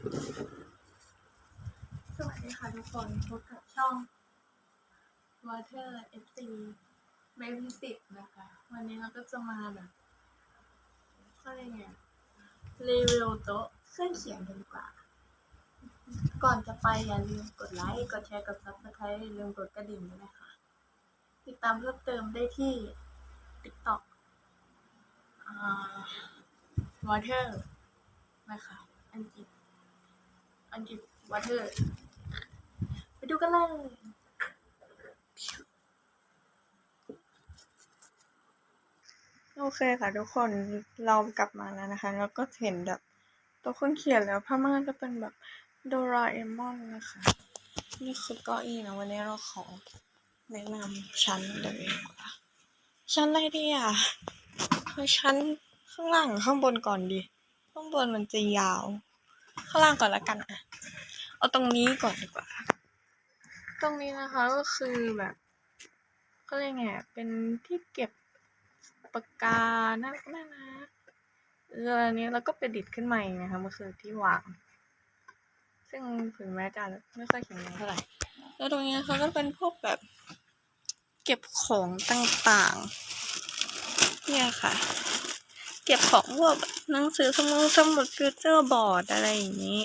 สวัสดีค่ะทุกคนพบกับช่อง Water FC Baby 10นะคะ วันนี้เราก็จะมาแบบเขาเรียรีวิวโต๊ะเครื่องเขียนกันดีกว่า ก่อนจะไปอย่าลืมกดไลค์กดแชร์กด subscribe อย่าลืมกดกระดิ่งด้วยนะคะ ติดตามเพิ่มเติมได้ที่ TikTok อ่า Water นะคะอังกฤษ อังกฤษ Water ไปดูกันเลย โอเคค่ะทุกคนเรากลับมาแล้วนะคะ แล้วก็เห็นแบบตัวคนเขียนแล้วผ้าม่านจะเป็นแบบโดราเอมอนนะคะ นี่คือเก้าอี้นะวันนี้เราขอแนะนำชั้นเลยดีกว่าชั้นอะไรดีอะคือชั้นข้างล่างข้างบนก่อนดี ข้างบนมันจะยาว ข้างล่างก่อนละกันอะ เอาตรงนี้ก่อนดีกว่า ตรงนี้นะคะก็คือแบบก็เรียกไงอะเป็นที่เก็บปากกาน่ารักน่ารักเอออันนี้เราก็ประดิษฐ์ขึ้นมาเองนะคะมันคือที่วาง ซึ่งถึงแม้จะไม่ค่อยแข็งแรงเท่าไหร่ แล้วตรงนี้นะคะก็เป็นพวกแบบเก็บของต่างๆ เนี่ยค่ะ เก็บของพวกหนังสือสมุดสมุดฟิวเจอร์บอร์ดอะไรอย่างนี้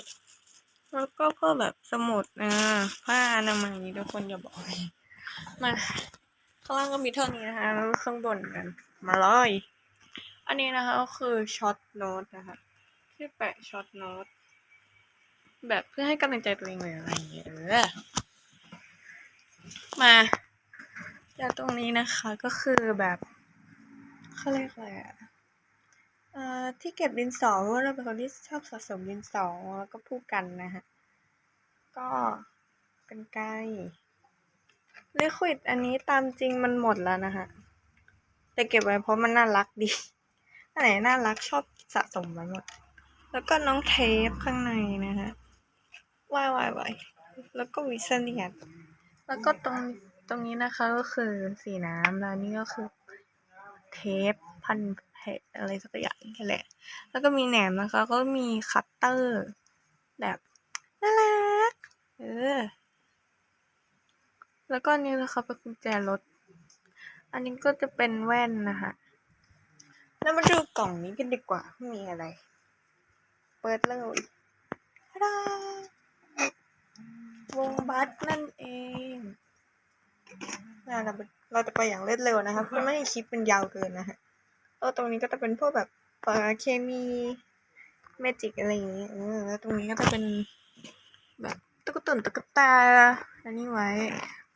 แล้วก็พวกแบบสมุดนะผ้าอนามัยทุกคนอย่าบอกมาข้างล่างก็มีเท่านี้นะคะแล้วข้างบนกัน มาเลยอันนี้นะคะก็คือช็อตโน้ตนะคะที่แปะช็อตโน้ตแบบเพื่อให้กำลังใจตัวเองหรืออะไรอย่างเงี้ยออมาแล้วตรงนี้นะคะก็คือแบบเขาเรียกอะไรอะ ที่เก็บดินสอเพราะเราเป็นคนที่ชอบสะสมดินสอแล้วก็พูดกันนะฮะ ก็เป็นไกลลิควิดอันนี้ตามจริงมันหมดแล้วนะคะแต่เก็บไว้เพราะมันน่ารักดีอันไหนน่ารักชอบสะสมไว้หมด แล้วก็น้องเทปข้างในนะฮะวายวายวายแล้วก็วิสเนียดแล้วก็ตรงตรงนี้นะคะก็คือสีน้ำแล้วนี่ก็คือ เทปพัน อะไรสักอย่างนี่แหละ แล้วก็มีแหนมนะคะ ก็มีคัตเตอร์ แบบน่ารัก เออ แล้วก็นี่นะคะเป็นกุญแจรถ อันนี้ก็จะเป็นแว่นนะคะแล้วมาดูกล่องนี้กันดีกว่า มีอะไร เปิดเลยทะดาวงบัสนั่นเองน่าเราเราจะไปอย่างเร็วๆนะคะเพื่อไม่ให้คลิปมันยาวเกินนะฮะ แล้วตรงนี้ก็จะเป็นพวกแบบเคมีเมจิกอะไรอย่างเงี้ยเออแล้วตรงนี้ก็จะเป็นแบบตุ๊กตุ่นตุ๊กตาอันนี้ไว้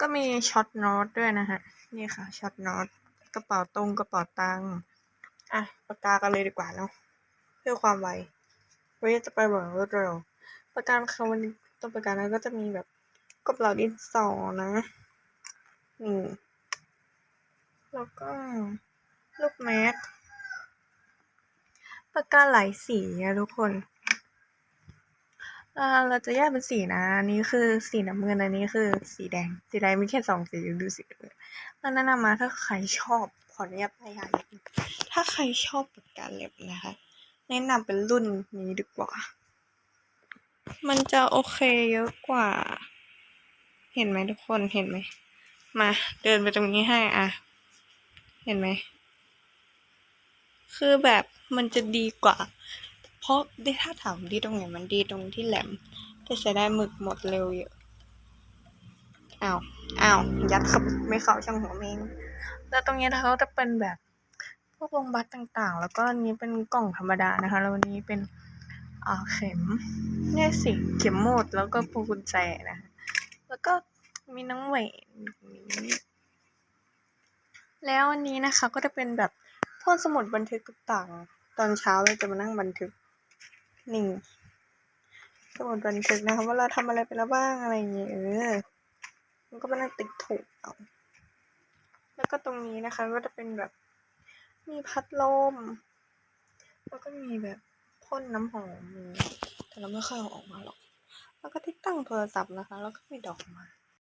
ก็มีช็อตโน้ตด้วยนะฮะ นี่ค่ะช็อตโน้ตกระเป๋าตรงกระเป๋าตังค์อะปากกากันเลยดีกว่าเนาะเพื่อความไวไว้จะไปแบบรวดเร็วปากกาค่ะวันนี้ตัวปากกานั้นก็จะมีแบบกระเป๋าดินสอนะนี่แล้วก็ ลูกแม็กปากกาหลายสีอะทุกคนเราจะแยกเป็นสีนะอันนี้คือสีน้ำเงินอันนี้คือสีแดง สีแดงมีแค่สองสีดูสีเลยแล้วแนะนำมาถ้าใครชอบขออนุญาตพยายามถ้าใครชอบปากกาเล็บนะคะ แนะนำเป็นรุ่นนี้ดีกว่า มันจะโอเคเยอะกว่า เห็นไหมทุกคนเห็นไหมมาเดินไปตรงนี้ให้อะ เห็นไหม คือแบบมันจะดีกว่า เพราะได้ถ้าถามดีตรงไหนมันดีตรงที่แหลม แต่เสียดายหมึกหมดเร็วเยอะอ้าวอ้าวยัดเข้าไม่เข้าช่างหัวเมงแล้วตรงนี้นะคะก็จะเป็นแบบพวกวงบัตต่างๆ แล้วก็อันนี้เป็นกล่องธรรมดานะคะ แล้ววันนี้เป็นอ่าเข็มเนี่ยสิเข็มหมดแล้วก็พวงกุญแจนะคะแล้วก็มีน้องเหวนแล้วอันนี้นะคะก็จะเป็นแบบ พวกสมุดบันทึกต่างๆ ตอนเช้าเราจะมานั่งบันทึกนี่สมุดบันทึกนะคะว่าเราทำอะไรไปแล้วบ้างอะไรอย่างเงี้ยเออมันก็มานั่งติ๊กถูกเอาแล้วก็ตรงนี้นะคะก็จะเป็นแบบมีพัดลม แล้วก็มีแบบพ่นน้ำหอมแต่เราไม่ค่อยเอาออกมาหรอก แล้วก็ที่ตั้งโทรศัพท์นะคะ แล้วก็มีดอกไม้